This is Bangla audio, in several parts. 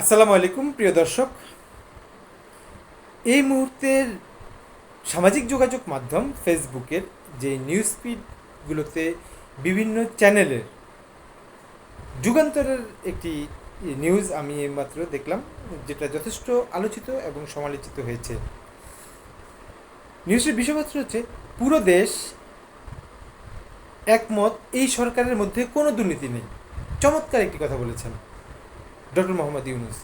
আসসালামু আলাইকুম, প্রিয় দর্শক। এই মুহূর্তের সামাজিক যোগাযোগ মাধ্যম ফেসবুকের যে নিউজ ফিডগুলোতে বিভিন্ন চ্যানেলের যুগান্তরের একটি নিউজ আমি এইমাত্র দেখলাম, যেটা যথেষ্ট আলোচিত এবং সমালোচিত হয়েছে। নিউজের বিষয়বস্তু হচ্ছে, পুরো দেশ একমত এই সরকারের মধ্যে কোনো দুর্নীতি নেই। চমৎকার একটি কথা বলেছেন। ডক্টর মোহাম্মদ ইউনুস।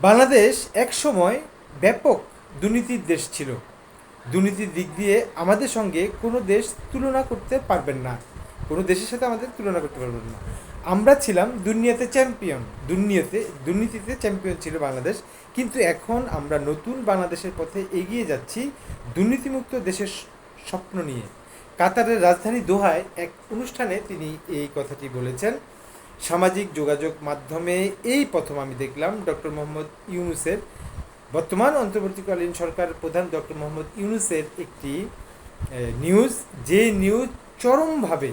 বাংলাদেশ এক সময় ব্যাপক দুর্নীতির দেশ ছিল। দুর্নীতির দিক দিয়ে আমাদের সঙ্গে কোনো দেশ তুলনা করতে পারবেন না। কোনো দেশের সাথে আমাদের তুলনা করতে পারবেন না। আমরা ছিলাম দুনিয়াতে চ্যাম্পিয়ন। দুনিয়াতে, দুর্নীতিতে চ্যাম্পিয়ন ছিল বাংলাদেশ। কিন্তু এখন আমরা নতুন বাংলাদেশের পথে এগিয়ে যাচ্ছি দুর্নীতিমুক্ত দেশের স্বপ্ন নিয়ে। কাতারের রাজধানী দোহায় এক অনুষ্ঠানে তিনি এই কথাটি বলেছেন। সামাজিক যোগাযোগ মাধ্যমে এই প্রথম আমি দেখলাম ডক্টর মোহাম্মদ ইউনুসের। বর্তমান অন্তর্বর্তীকালীন সরকার প্রধান ডক্টর মোহাম্মদ ইউনুসের একটি নিউজ যে নিউজ চরমভাবে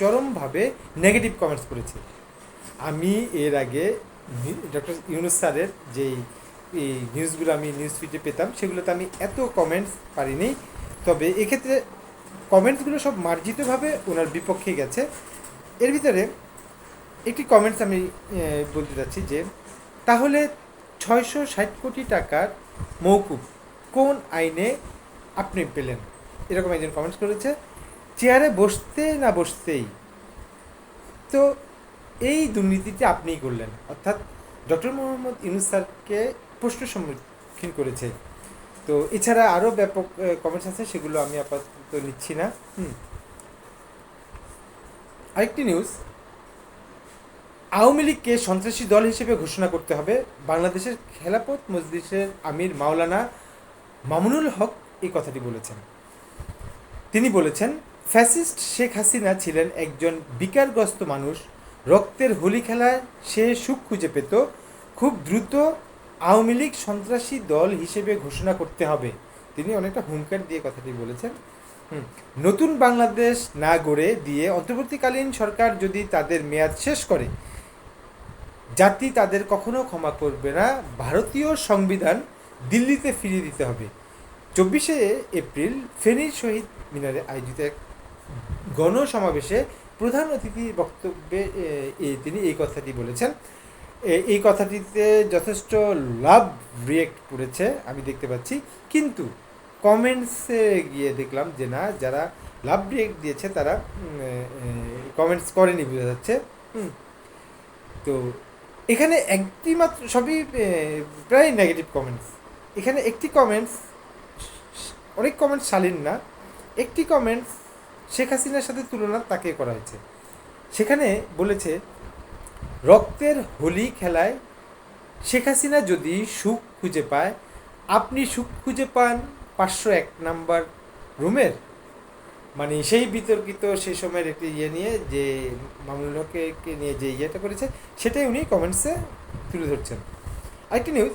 চরমভাবে নেগেটিভ কমেন্টস করেছে। আমি এর আগে ডক্টর ইউনুস স্যারের যেই, এই নিউজগুলো আমি নিউজ ফিডে পেতাম, সেগুলোতে আমি এত কমেন্টস পারিনি। তবে এক্ষেত্রে কমেন্টসগুলো সব মার্জিতভাবে ওনার বিপক্ষে গেছে। এর ভিতরে একটি কমেন্টস আমি বলতে চাচ্ছি যে, তাহলে ছয়শো ষাট কোটি টাকার মৌকুব কোন আইনে আপনি পেলেন? এরকম একজন কমেন্টস করেছে, চেয়ারে বসতে না বসতেই? তো এই দুর্নীতিটি আপনিই করলেন। অর্থাৎ ডক্টর মোহাম্মদ ইউনুস স্যারকে প্রশ্ন সম্মুখীন করেছে। তো এছাড়া আরও ব্যাপক কমেন্টস আছে, সেগুলো আমি আপাতত নিচ্ছি না। হুম। আরেকটি নিউজ আওয়ামী লীগকে সন্ত্রাসী দল হিসেবে ঘোষণা করতে হবে। বাংলাদেশের খেলাপথ মজলিসের আমির মাওলানা মামুনুল হক এই কথাটি বলেছেন। তিনি বলেছেন, ফ্যাসিস্ট শেখ হাসিনা ছিলেন একজন বিকারগ্রস্ত মানুষ। রক্তের হোলি খেলায় সে সুখ খুঁজে পেত। খুব দ্রুত আওয়ামী লীগ সন্ত্রাসী দল হিসেবে ঘোষণা করতে হবে। তিনি অনেকটা হুঙ্কার দিয়ে কথাটি বলেছেন। নতুন বাংলাদেশ না গড়ে দিয়ে অন্তর্বর্তীকালীন সরকার যদি তাদের মেয়াদ শেষ করে জাতি তাদের কখনো ক্ষমা করবে না। ভারতীয় সংবিধান দিল্লিতে ফিরিয়ে দিতে হবে। চব্বিশে এপ্রিল ফেনীর শহীদ মিনারে আয়োজিত এক গণসমাবেশে প্রধান অতিথির বক্তব্যে তিনি এই কথাটি বলেছেন। এই কথাটিতে যথেষ্ট লাভ রিয়েক্ট করেছে, আমি দেখতে পাচ্ছি। কিন্তু কমেন্টসে গিয়ে দেখলাম যে না, যারা লাভ রিয়েক্ট দিয়েছে তারা কমেন্টস করেনি, বোঝা যাচ্ছে। তো এখানে একটি মাত্র, সবই প্রায় নেগেটিভ কমেন্টস এখানে একটি কমেন্টস অনেক কমেন্টস শালীন না। একটি কমেন্টস শেখ হাসিনার সাথে তুলনা তাকে করা হয়েছে। সেখানে বলেছে, রক্তের হোলি খেলায় শেখ হাসিনা যদি সুখ খুঁজে পায়, আপনি সুখ খুঁজে পান পাঁচশো এক নাম্বার রুমের। মানে সেই বিতর্কিত সেই সময়ের একটি ইয়ে নিয়ে যে মামুনুল হককে নিয়ে যে ইয়েটা করেছে সেটাই উনি কমেন্টসে তুলে ধরছেন। আরেকটি নিউজ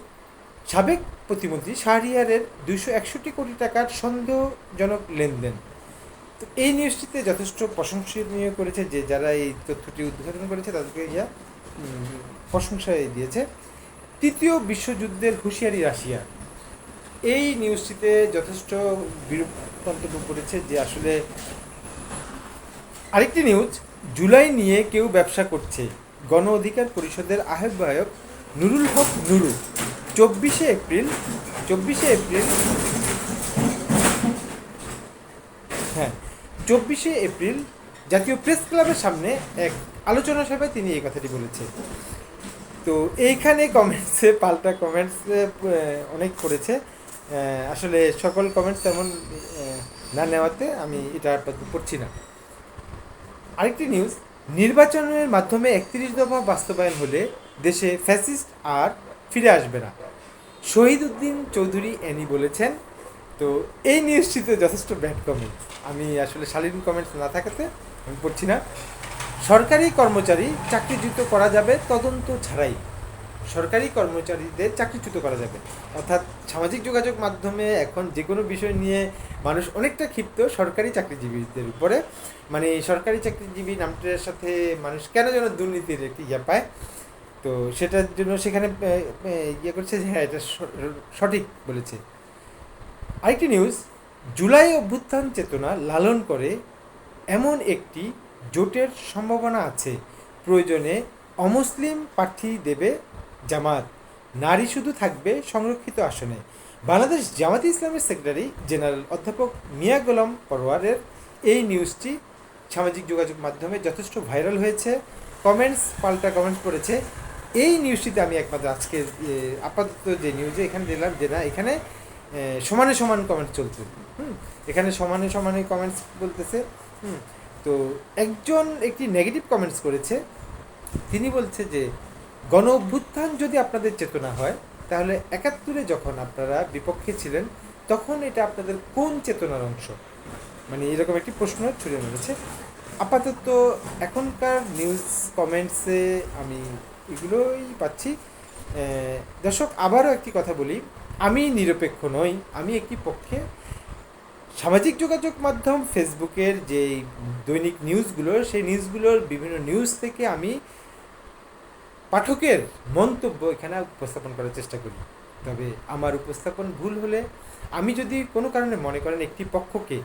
সাবেক প্রতিমন্ত্রী শাহরিয়ারের দুইশো একষট্টি কোটি টাকার সন্দেহজনক লেনদেন। তো এই নিউজটিতে যথেষ্ট প্রশংসনীয় করেছে যে যারা এই তথ্যটি উদ্ঘাটন করেছে তাদেরকে ইয়া উম, প্রশংসা দিয়েছে। তৃতীয় বিশ্বযুদ্ধের হুঁশিয়ারি রাশিয়া। এই নিউজটিতে যথেষ্ট বিরূপ মন্তব্য করেছে যে আসলে আরেকটি নিউজ জুলাই নিয়ে কেউ ব্যবসা করছে। গণ অধিকার পরিষদের আহ্বায়ক নুরুল হক নুরু। চব্বিশে এপ্রিল চব্বিশে এপ্রিল হ্যাঁ চব্বিশে এপ্রিল জাতীয় প্রেস ক্লাবের সামনে এক আলোচনা সভায় তিনি এই কথাটি বলেছে তো এইখানে কমেন্টসে পাল্টা কমেন্টসে অনেক করেছে। আসলে সকল কমেন্টস তেমন না নেওয়াতে আমি এটা পড়ছি না। আরেকটি নিউজ নির্বাচনের মাধ্যমে একত্রিশ দফা বাস্তবায়ন হলে দেশে ফ্যাসিস্ট আর ফিরে আসবে না। শহীদ উদ্দিন চৌধুরী অ্যানি বলেছেন, তো এই নিউজটিতে যথেষ্ট ব্যাড কমেন্ট আমি আসলে শালীন কমেন্টস না থাকাতে আমি পড়ছি না। সরকারি কর্মচারী চাকরিচ্যুত করা যাবে, তদন্ত ছাড়াই। সরকারি কর্মচারীদের চাকরিচ্যুত করা যাবে। অর্থাৎ সামাজিক যোগাযোগ মাধ্যমে এখন যে কোনো বিষয় নিয়ে মানুষ অনেকটা ক্ষিপ্ত সরকারি চাকরিজীবীদের উপরে। মানে সরকারি চাকরিজীবী নামটার সাথে মানুষ কেন যেন দুর্নীতির একটি ইয়ে পায়। তো সেটার জন্য সেখানে ইয়ে করছে যে হ্যাঁ এটা সঠিক বলেছে। আরেকটি নিউজ জুলাই অভ্যুত্থান চেতনা লালন করে এমন একটি জোটের সম্ভাবনা আছে। প্রয়োজনে অমুসলিম প্রার্থী দেবে জামাত। নারী শুধু থাকবে সংরক্ষিত আসনে। বাংলাদেশ জামাতে ইসলামের সেক্রেটারি জেনারেল অধ্যাপক মিয়া গোলাম পরোয়ারের এই নিউজটি সামাজিক যোগাযোগ মাধ্যমে যথেষ্ট ভাইরাল হয়েছে। কমেন্টস পাল্টা কমেন্টস করেছে। এই নিউজটিতে আমি একমাত্র আজকে আপাতত যে নিউজে এখানে দিলাম যে না, এখানে সমানে সমান কমেন্টস চলছে। হুম, এখানে সমানে সমানে কমেন্টস বলতেছে। হুম, তো একজন একটি নেগেটিভ কমেন্টস করেছে। তিনি বলছে যে গণ অভ্যুত্থান যদি আপনাদের চেতনা হয়, তাহলে একাত্তরে যখন আপনারা বিপক্ষে ছিলেন, তখন এটা আপনাদের কোন চেতনার অংশ? মানে এরকম একটি প্রশ্ন ছুড়ে মেরেছে। আপাতত এখনকার নিউজ কমেন্টসে আমি এগুলোই পাচ্ছি। দর্শক, আবারও একটি কথা বলি। আমি নিরপেক্ষ নই, আমি একটি পক্ষে। সামাজিক যোগাযোগ মাধ্যম ফেসবুকের যে দৈনিক নিউজগুলো সেই নিউজগুলোর বিভিন্ন নিউজ থেকে আমি পাঠকের মন্তব্য এখানে উপস্থাপন করার চেষ্টা করি। তবে আমার উপস্থাপন ভুল হলে আমি যদি কোনো কারণে মনে করেন একটি পক্ষকে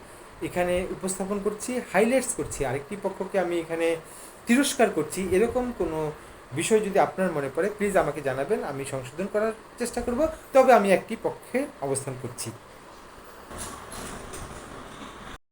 এখানে উপস্থাপন করছি হাইলাইটস করছি, আরেকটি পক্ষকে আমি এখানে তিরস্কার করছি, এরকম কোনো বিষয় যদি আপনার মনে পড়ে প্লিজ আমাকে জানাবেন, আমি সংশোধন করার চেষ্টা করব। তবে আমি একটি পক্ষে অবস্থান করছি।